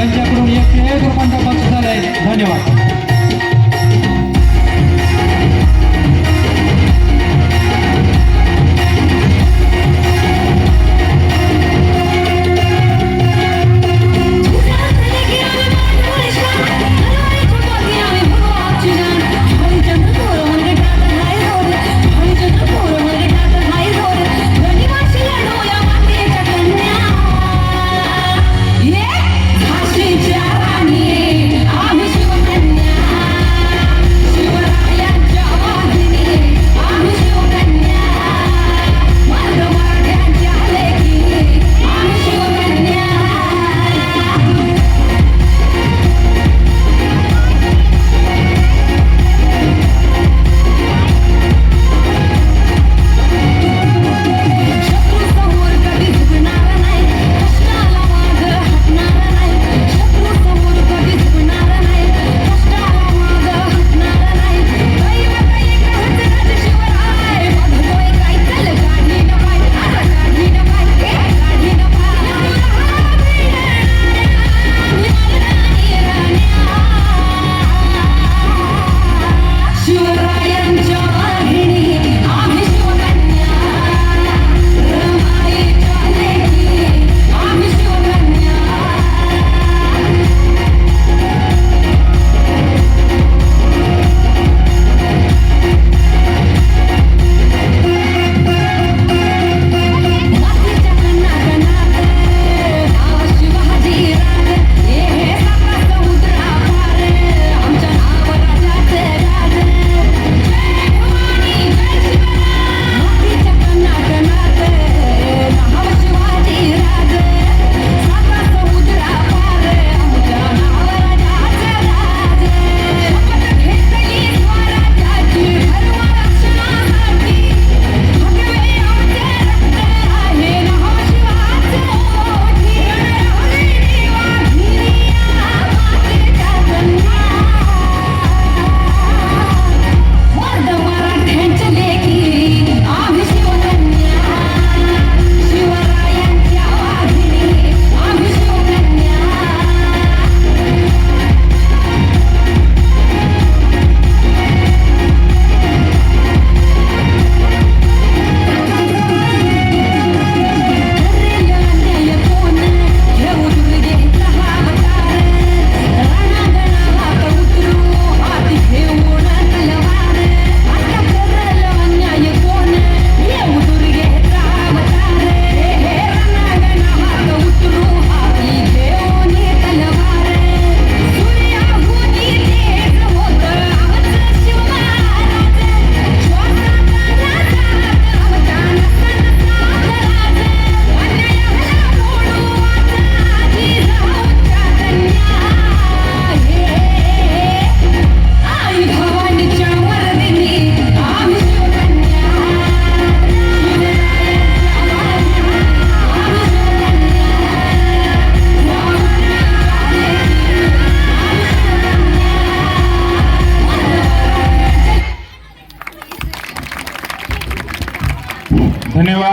यांच्याकडून एक एक रुपयांचा बक्षीस झालाय. धन्यवाद. धन्यवाद